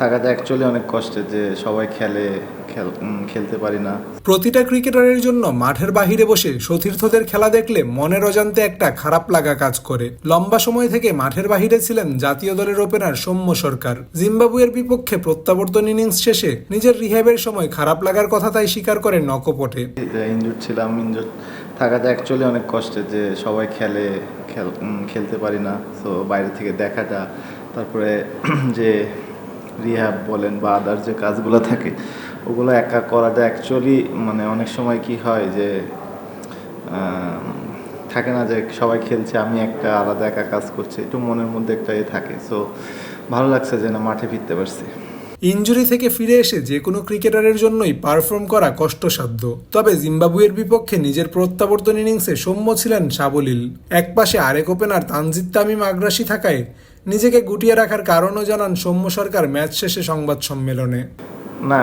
থাকাটা অ্যাকচুয়ালি অনেক কষ্টে যে সবাই খেলে খেল খেলতে পারি না। প্রতিটা ক্রিকেটারের জন্য মাঠের বাহিরে বসে সতীর্থদের খেলা দেখলে মনের অজান্তে একটা খারাপ লাগা কাজ করে। লম্বা সময় থেকে মাঠের বাহিরে ছিলেন জাতীয় দলের ওপেনার সৌম্য সরকার। জিম্বাবুয়ের বিপক্ষে প্রত্যাবর্তন ইনিংস শেষে নিজের রিহ্যাবের সময় খারাপ লাগার কথা তাই স্বীকার করেন নকপটে। ইনজুর ছিলাম ইনজুর থাকাটা অ্যাকচুয়ালি অনেক কষ্টের যে সবাই খেলে খেল খেলতে পারি না। তো বাইরে থেকে দেখাটা তারপরে যে রিহ্যাব বলেন বা আদার যে কাজগুলো থাকে, ওগুলো একা করাটা অ্যাকচুয়ালি মানে অনেক সময় কি হয় যে থাকে না যে সবাই খেলছে, আমি একটা আলাদা একা কাজ করছি, একটু মনের মধ্যে একটা এ থাকে। সো ভালো লাগছে যে না, মাঠে ফিরতে পারছি। ইনজুরি থেকে ফিরে এসে যে কোনো ক্রিকেটারের জন্যই পারফর্ম করা কষ্টসাধ্য। তবে জিম্বাবুয়ের বিপক্ষে নিজের প্রত্যাবর্তন ইনিংসে সৌম্য ছিলেন সাবলীল একপাশে আরেক ওপেনার তানজিদ তামিম আগ্রাসী থাকায় নিজেকে গুটিয়ে রাখার কারণও জানান সৌম্য সরকার ম্যাচ শেষে সংবাদ সম্মেলনে। না,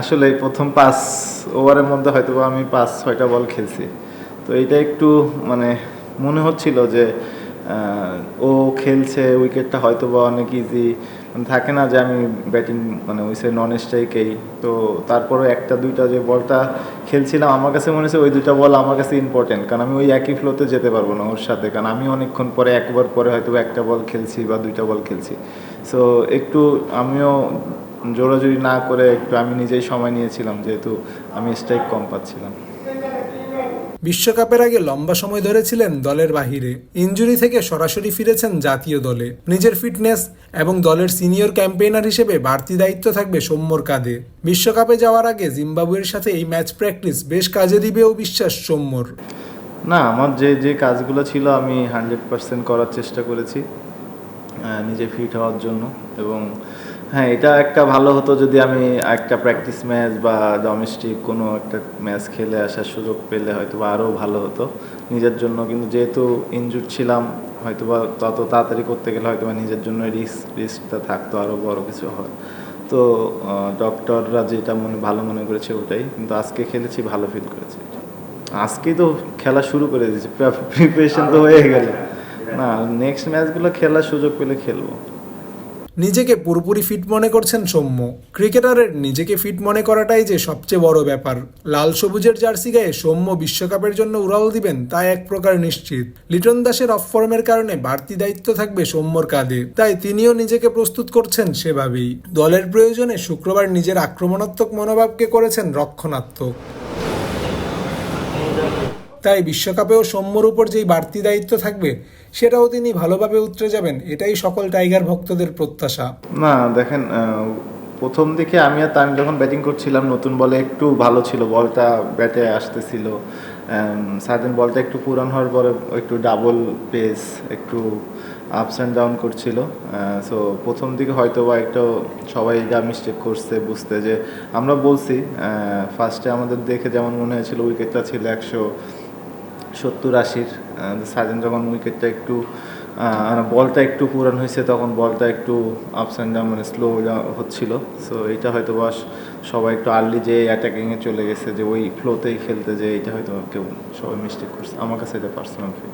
আসলে প্রথম পাঁচ ওভারের মধ্যে হয়তো আমি পাঁচ, ছয়টা বল খেলছি। তো এটা একটু মানে মনে হচ্ছিল যে ও খেলছে উইকেটটা হয়তো বা অনেক ইজি থাকে না যে আমি ব্যাটিং মানে ওই নন স্ট্রাইকেই তো তারপরে একটা, দুইটা যে বলটা খেলছিলাম, আমার কাছে মনে হচ্ছে ওই দুইটা বল আমার কাছে ইম্পর্টেন্ট কারণ আমি ওই একই ফ্লোতে যেতে পারব না ওর সাথে, কারণ আমি অনেকক্ষণ পরে, একবার পরে হয়তো একটা বল খেলছি বা দুইটা বল খেলছি। সো একটু আমিও জোরাজুরি না করে একটু আমি নিজেই সময় নিয়েছিলাম, যেহেতু আমি স্ট্রাইক কম পাচ্ছিলাম। বিশ্বকাপের আগে লম্বা সময় ধরে ছিলেন দলের বাহিরে। ইনজুরি থেকে সরাসরি ফিরেছেন জাতীয় দলে। নিজের ফিটনেস এবং দলের সিনিয়র ক্যাম্পেইনার হিসেবে বাড়তি দায়িত্ব থাকবে সৌম্যর কাঁধে। বিশ্বকাপে যাওয়ার আগে জিম্বাবুয়ের সাথে এই ম্যাচ প্র্যাকটিস বেশ কাজে দিবেও বিশ্বাস সৌম্যর। না, আমার যে যে কাজগুলো ছিল আমি হান্ড্রেড পার্সেন্ট করার চেষ্টা করেছি নিজে ফিট হওয়ার জন্য এবং হ্যাঁ এটা একটা ভালো হতো যদি আমি একটা প্র্যাকটিস ম্যাচ বা ডোমেস্টিক কোনো একটা ম্যাচ খেলে আসার সুযোগ পেলে হয়তো বা আরও ভালো হতো। নিজের জন্য কিন্তু যেহেতু ইনজুর ছিলাম হয়তো বা তত তাড়াতাড়ি করতে গেলে হয়তো বা নিজের জন্য রিস্ক রিস্কটা থাকতো আরও বড় কিছু হয়। তো ডক্টররা যেটা মনে ভালো মনে করেছে ওটাই। কিন্তু আজকে খেলেছি ভালো ফিল করেছি। আজকেই তো খেলা শুরু করে দিয়েছি। প্রিপারেশন তো হয়ে গেল। না নেক্সট ম্যাচগুলো খেলার সুযোগ পেলে খেলব। নিজেকে পুরোপুরি ফিট মনে করছেন সৌম্য। ক্রিকেটারের নিজেকে ফিট মনে করাটাই যে সবচেয়ে বড় ব্যাপার। লাল সবুজের জার্সি গায়ে সৌম্য বিশ্বকাপের জন্য উড়াল দিবেন তা এক প্রকার নিশ্চিত। লিটন দাসের অফ ফর্মের কারণে বাড়তি দায়িত্ব থাকবে সৌম্যর কাঁধে। তাই তিনিও নিজেকে প্রস্তুত করছেন সেভাবেই। দলের প্রয়োজনে শুক্রবার নিজের আক্রমণাত্মক মনোভাবকে করেছেন রক্ষণাত্মক। তাই বিশ্বকাপেও সৌম্যর উপর যেই বাড়তি দায়িত্ব থাকবে, সেটাও তিনি ভালোভাবে উতরে যাবেন, এটাই সকল টাইগার ভক্তদের প্রত্যাশা। না, দেখেন প্রথম দিকে আমি আর তামিম যখন ব্যাটিং করছিলাম, নতুন বলে একটু ভালো ছিল, বলটা ব্যাটে আসতেছিল। সাদেন বলটা একটু পুরান হওয়ার পরে একটু ডাবল পেস একটু আপস অ্যান্ড ডাউন করছিল। সো প্রথম দিকে হয়তো বা একটু সবাই যা মিস্টেক করছে, বুঝতে যে আমরা বলছি ফার্স্টে আমাদের দেখে যেমন মনে হয়েছিল উইকেটটা ছিল একশো সত্তর আশির সাজেন যখন উইকেটটা একটু আহ, বলটা একটু পুরান হয়েছে তখন বলটা একটু আপস অ্যান্ড ডাউন মানে স্লো হচ্ছিল। সো এইটা হয়তো বাস সবাই একটু আর্লি যে অ্যাটাকিংয়ে চলে গেছে যে ওই ফ্লোতেই খেলতে যে এটা হয়তো কেউ সবাই মিস্টেক করছে। আমার কাছে এটা পার্সোনাল ফিল